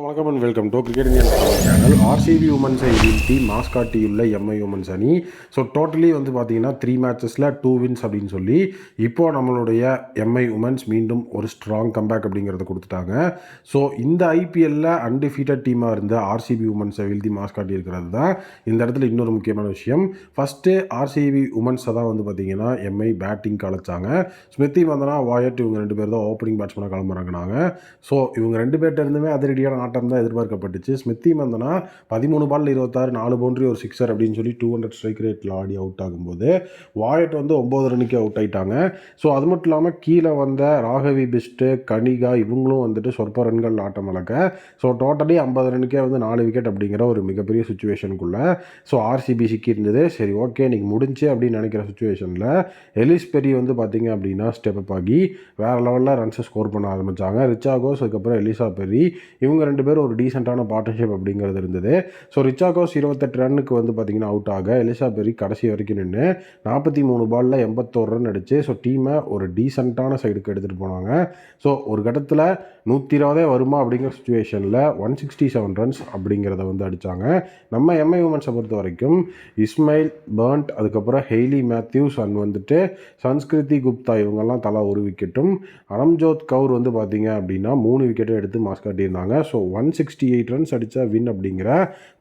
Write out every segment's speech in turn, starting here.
Well, வணக்கம் and welcome to cricket Indian channel RCB உமன்ஸை வீழ்த்தி mass காட்டியுள்ள எம்ஐ உமன்ஸ் அணி. ஸோ டோட்டலி வந்து பார்த்தீங்கன்னா த்ரீ மேட்சஸில் டூ வின்ஸ் அப்படின்னு சொல்லி இப்போது நம்மளுடைய எம்ஐ உமன்ஸ் மீண்டும் ஒரு ஸ்ட்ராங் கம்பேக் அப்படிங்கிறத கொடுத்துட்டாங்க. ஸோ இந்த ஐபிஎல்லில் அன்டிஃபீட்டட் டீமாக இருந்த ஆர்சிபி உமன்ஸை வீழ்த்தி மாஸ்காட்டி இருக்கிறது தான் இந்த இடத்துல இன்னொரு முக்கியமான விஷயம். ஃபஸ்ட்டு ஆர்சிபி உமன்ஸை தான் வந்து பார்த்தீங்கன்னா எம்ஐ பேட்டிங் கலைச்சாங்க. ஸ்மிருதி வந்தனா வாயட் இவங்க ரெண்டு பேர் தான் ஓப்பனிங் பேட்ஸ்மேனாக கிளம்புறாங்கனாங்க ஸோ இவங்க ரெண்டு பேர்ட்ட இருந்துமே அதிரடியான ஆட்டம் தான் எதிர்பார்க்கப்பட்டுச்சு. ஸ்மித்தி மந்தனா பதிமூணு பால் இருபத்தாறு நாலு பவுண்டரி ஒரு சிக்ஸர் அப்படின்னு சொல்லி டூ ஹண்ட்ரட் ஸ்ட்ரைக் ரேட்டில் ஆடி அவுட் ஆகும்போது வாயட் வந்து ஒம்பது ரன்னுக்கு அவுட் ஆயிட்டாங்க. ஸோ அது மட்டும் இல்லாமல் கீழே வந்த ராகவி பிஸ்ட்டு கனிகா இவங்களும் வந்துட்டு சொற்ப ரன்கள் ஆட்டம் இழக்க ஸோ டோட்டலி ஐம்பது ரன்னுக்கே வந்து நாலு விக்கெட் அப்படிங்கிற ஒரு மிகப்பெரிய சுச்சுவேஷனுக்குள்ளே ஸோ ஆர்சிபி சிக்கி இருந்தது. சரி ஓகே இன்னைக்கு முடிஞ்சு அப்படின்னு நினைக்கிற சுச்சுவேஷனில் எலிஸ் பெரி வந்து பார்த்தீங்க அப்படின்னா ஸ்டெப் அப் ஆகி வேறு லெவலில் ரன்ஸை ஸ்கோர் பண்ண ஆரம்பித்தாங்க ரிச்சா கோஸ் அதுக்கப்புறம் எலிசா பெரி இவங்க ரெண்டு பேரும் பேர் ஒரு டீசெண்டான பார்ட்னர்ஷிப் அப்படிங்கிறது இருந்தது. ஸோ ரிச்சாகோஸ் இருபத்தெட்டு ரன்னுக்கு வந்து பார்த்தீங்கன்னா அவுட் ஆக எலிசா பெரி கடைசி வரைக்கும் நின்று நாற்பத்தி மூணு பாலில் எண்பத்தோரு ரன் அடிச்சு ஸோ டீமை ஒரு டீசெண்டான சைடுக்கு எடுத்துகிட்டு போனாங்க. ஸோ ஒரு கட்டத்தில் நூற்றி இருபதே வருமா அப்படிங்கிற சுச்சுவேஷனில் ஒன் சிக்ஸ்டி செவன் ரன்ஸ் அப்படிங்கிறத வந்து அடித்தாங்க நம்ம எம்ஐ உமன்ஸை பொறுத்த வரைக்கும் இஸ்மைல் பர்ண்ட் அதுக்கப்புறம் ஹெய்லி மேத்யூஸ் அண்ட் வந்துட்டு சன்ஸ்கிருதி குப்தா இவங்கெல்லாம் தலா ஒரு விக்கெட்டும் அனம்ஜோத் கவுர் வந்து பார்த்தீங்க அப்படின்னா மூணு விக்கெட்டும் எடுத்து mass காட்டியிருந்தாங்க. So one sixty eight runs அடித்தா வின் அப்படிங்கிற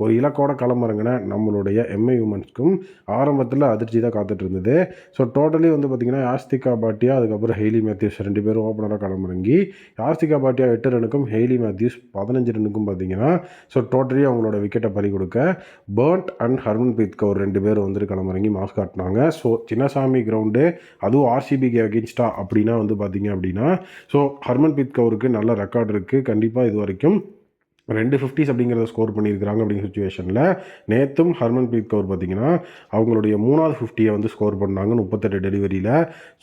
ஒரு இலக்கோட களமிறங்கின நம்மளுடைய எம்ஐ உமன்ஸ்க்கும் ஆரம்பத்தில் அதிர்ச்சி தான் காத்துட்டு இருந்தது. ஸோ டோட்டலி வந்து பார்த்திங்கன்னா யாஸ்திகா பாட்டியா அதுக்கப்புறம் ஹெய்லி மேத்யூஸ் ரெண்டு பேரும் ஓப்பனராக களமிறங்கி யாஸ்திகா பாட்டியா எட்டு ரனுக்கும் ஹெய்லி மேத்யூஸ் பதினஞ்சு ரனுக்கும் பார்த்தீங்கன்னா ஸோ டோட்டலி அவங்களோட விக்கெட்டை பறி கொடுக்க பேர்ட் அண்ட் ஹர்மன்பிரீத் கவுர் ரெண்டு பேரும் வந்துட்டு களமிறங்கி மாஸ் காட்டினாங்க. ஸோ சின்னசாமி கிரவுண்டு அதுவும் ஆர்சிபிக்கு அகேன்ஸ்டா அப்படின்னா வந்து பார்த்தீங்க அப்படின்னா ஸோ ஹர்மன்பிரீத் கவுருக்கு நல்ல ரெக்கார்ட் இருக்குது கண்டிப்பாக இது வரைக்கும் ரெண்டு ஃபிஃப்டிஸ் அப்படிங்கிறத ஸ்கோர் பண்ணியிருக்கிறாங்க அப்படிங்கிற சுச்சுவேஷனில் நேற்றும் ஹர்மன்பிரீத் கவுர் பார்த்தீங்கன்னா அவங்களுடைய மூணாவது ஃபிஃப்டியை வந்து ஸ்கோர் பண்ணாங்க முப்பத்தெட்டு டெலிவரியில்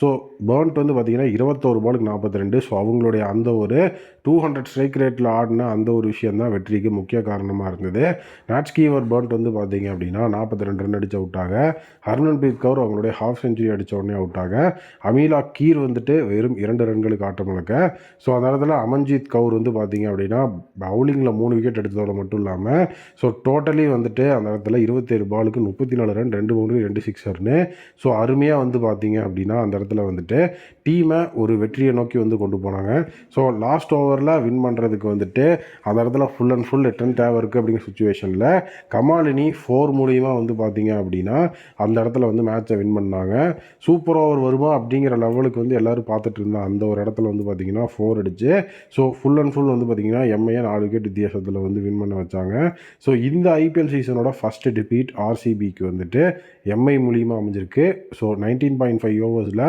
ஸோ பேர்ன்ட் வந்து பார்த்தீங்கன்னா இருபத்தோரு பாலுக்கு நாற்பத்தி ரெண்டு ஸோ அவங்களுடைய அந்த ஒரு டூ ஹண்ட்ரட் ஸ்ட்ரைக் ரேட்டில் ஆடின அந்த ஒரு விஷயம் தான் வெற்றிக்கு முக்கிய காரணமாக இருந்தது. நாட்ஸ்கீவர் பேர்ன்ட் வந்து பார்த்தீங்க அப்படின்னா நாற்பத்தி ரெண்டு ரன் அடிச்சு அவுட்டாக. ஹர்மன்பிரீத் கவுர் அவங்களுடைய ஹாஃப் செஞ்சுரி அடித்த உடனே அவுட்டாக. அமீலா கீர் வந்துட்டு வெறும் இரண்டு ரன்களுக்கு ஆட்டம் ஸோ அந்த இடத்துல அமன்ஜீத் கவுர் வந்து பார்த்தீங்க அப்படின்னா பவுலிங்கில் மூணு விக்கெட் எடுத்ததோட மட்டும் இல்லாமல் ஸோ டோட்டலி வந்துட்டு அந்த இடத்துல இருபத்தேழு பாலுக்கு முப்பத்தி நாலு ரன் ரெண்டு பவுண்டரி ரெண்டு சிக்ஸர்னு ஸோ அருமையாக வந்து பார்த்தீங்க அப்படின்னா அந்த இடத்துல வந்துட்டு டீமை ஒரு வெற்றியை நோக்கி வந்து கொண்டு போனாங்க. ஸோ லாஸ்ட் ஓவரில் வின் பண்ணுறதுக்கு வந்துட்டு அந்த இடத்துல ஃபுல் அண்ட் ஃபுல் ரிட்டன் தேவை இருக்குது அப்படிங்கிற சுச்சுவேஷனில் கமாலினி ஃபோர் மூலியமாக வந்து பார்த்தீங்க அப்படின்னா அந்த இடத்துல வந்து மேட்சை வின் பண்ணாங்க. சூப்பர் ஓவர் வருமா அப்படிங்கிற லெவலுக்கு வந்து எல்லோரும் பார்த்துட்டு இருந்தாங்க. அந்த ஒரு இடத்துல வந்து பார்த்தீங்கன்னா ஃபோர் அடிச்சு ஸோ ஃபுல் அண்ட் ஃபுல் வந்து பார்த்தீங்கன்னா எம்ஐஏ நாலு விக்கெட் வித்தியாசத்தில் வந்து வின் பண்ண வச்சாங்க. ஸோ இந்த ஐபிஎல் சீசனோட ஃபஸ்ட்டு டிபீட் ஆர்சிபிக்கு வந்துட்டு எம்ஐ மூலியமாக அமைஞ்சிருக்கு. ஸோ நைன்டீன் பாயிண்ட் ஃபைவ் ஓவர்ஸில்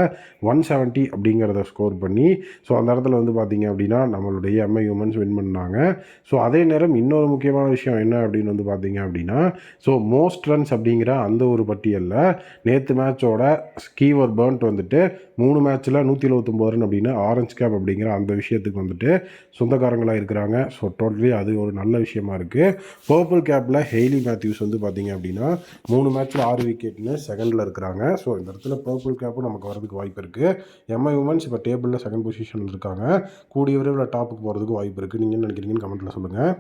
ஒன் செவன்ட்டி அப்படிங்கிறத ஸ்கோர் பண்ணி ஸோ அந்த இடத்துல வந்து பார்த்தீங்க அப்படின்னா நம்மளுடைய எம்ஐ உமன்ஸ் வின் பண்ணாங்க. ஸோ அதே நேரம் இன்னொரு முக்கியமான விஷயம் என்ன அப்படின்னு வந்து பார்த்தீங்க அப்படின்னா ஸோ மோஸ்ட் ரன்ஸ் அப்படிங்கிற அந்த ஒரு பட்டியலில் நேற்று மேட்சோட ஸ்கீவர் பேர்ன்ட் வந்துட்டு மூணு மேட்ச்சில் நூற்றி எழுபத்தொம்போது ரன் அப்படின்னு ஆரஞ்ச் கேப் அப்படிங்கிற அந்த விஷயத்துக்கு வந்துட்டு சொந்தக்காரங்களாக இருக்கிறாங்க. ஸோ டோட்டலி அது ஒரு நல்ல விஷயமா இருக்குது பர்பிள் கேப்பில் ஹெய்லி மேத்யூஸ் வந்து பார்த்தீங்க அப்படின்னா மூணு மேட்ச்சில் ஆறு விக்கெட்னு செகண்டில் இருக்கிறாங்க. ஸோ இந்த இடத்துல பர்பிள் கேப்பும் நமக்கு வரதுக்கு வாய்ப்பு இருக்குது எம்ஐ உமன்ஸ் இப்போ டேபிளில் செகண்ட் பொசிஷனில் இருக்காங்க. கூடிய விரைவில் டாப்புக்கு போகிறதுக்கு வாய்ப்பு இருக்குது நீங்கள் என்ன நினைக்கிறீங்கன்னு கமெண்ட்டில் சொல்லுங்கள்